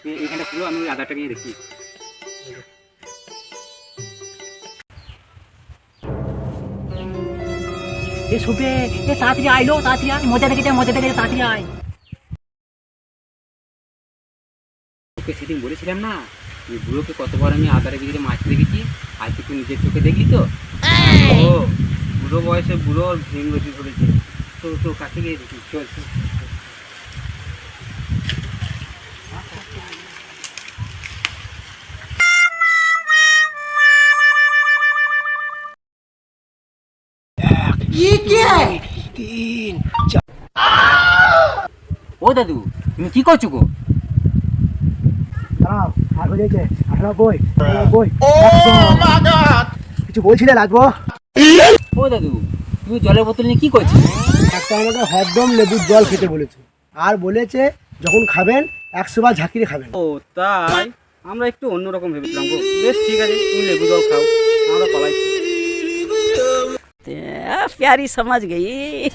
তুই এখানটা খুলো আমি ওই আধারটা নিয়ে দেখি। এ শুভে এ তাড়াতাড়ি আইলো তাড়াতাড়ি আয় মজা দেখেছে মজা দেখেছে তাড়াতাড়ি আয়। তোকে সেদিন বলেছিলাম না বুড়োকে কতবার আমি আধারে বিজে মাছ দেখেছি আজকে তুই নিজের চোখে দেখলি তো? ও বুড়ো বয়সে বুড়ো ওর ধরেছে তো তো কাছে গিয়ে দেখি চল। ও দাদু তুমি কি করছ গো? কিছু বলছিলে লাগবো? ও দাদু তুমি জলের বোতল নিয়ে কি করছ? ডাক্তার আমাকে হরদম লেবুর জল খেতে বলেছে। আর বলেছে যখন খাবেন একশো বার ঝাঁকিয়ে খাবেন। ও তাই? আমরা একটু অন্যরকম ভেবেছিলাম গো। বেশ ঠিক আছে তুমি লেবু জল খাও আমরা পালাই। प्यारी समझ गई।